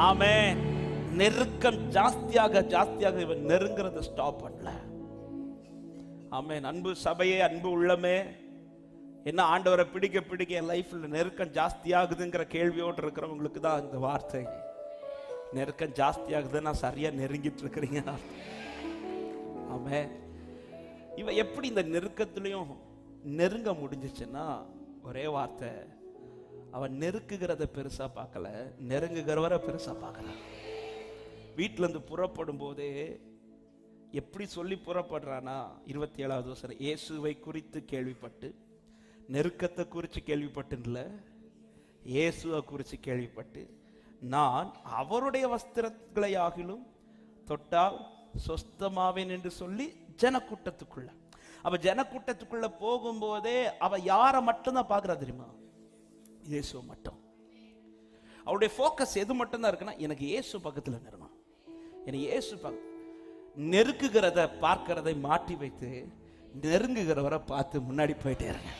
ஆமே நெருக்கம் ஜாஸ்தியாக ஜாஸ்தியாக இவன் நெருங்கிறத ஸ்டாப் பண்ணல. ஆமே அன்பு சபையே அன்பு உள்ளமே. என்ன ஆண்டவரை பிடிக்க பிடிக்க என் லைஃப்ல நெருக்கம் ஜாஸ்தியாகுதுங்கிற கேள்வியோடு இருக்கிறவங்களுக்கு தான் இந்த வார்த்தை. நெருக்கம் ஜாஸ்தியாகுது நான் சரியா நெருங்கிட்டு இருக்கிறீங்க. ஆமே இவன் எப்படி இந்த நெருக்கத்துலையும் நெருங்க முடிஞ்சிச்சுன்னா ஒரே வார்த்தை. அவன் நெருக்குகிறத பெருசா பார்க்கல நெருங்குகிறவரை பெருசா பார்க்கறான். வீட்டில இருந்து புறப்படும் போதே எப்படி சொல்லி புறப்படுறானா இருபத்தி ஏழாவது வருஷம் இயேசுவை குறித்து கேள்விப்பட்டு நெருக்கத்தை குறித்து கேள்விப்பட்டுல இயேசுவை குறித்து கேள்விப்பட்டு நான் அவருடைய வஸ்திரங்களை ஆகிலும் தொட்டால் சொஸ்தமாவேன் என்று சொல்லி ஜனக்கூட்டத்துக்குள்ள. அவ ஜனக்கூட்டத்துக்குள்ள போகும்போதே அவ யாரை மட்டும்தான் பார்க்குறா தெரியுமா? இயேசு மட்டும். அவருடைய ஃபோக்கஸ் எது மட்டும்தான் இருக்குன்னா எனக்கு இயேசு பக்கத்தில் நிறணும் எனக்கு இயேசு பக்கம் நெருக்குகிறத பார்க்கிறதை மாட்டி வைத்து நெருங்குகிறவரை பார்த்து முன்னாடி போயிட்டே இருங்க.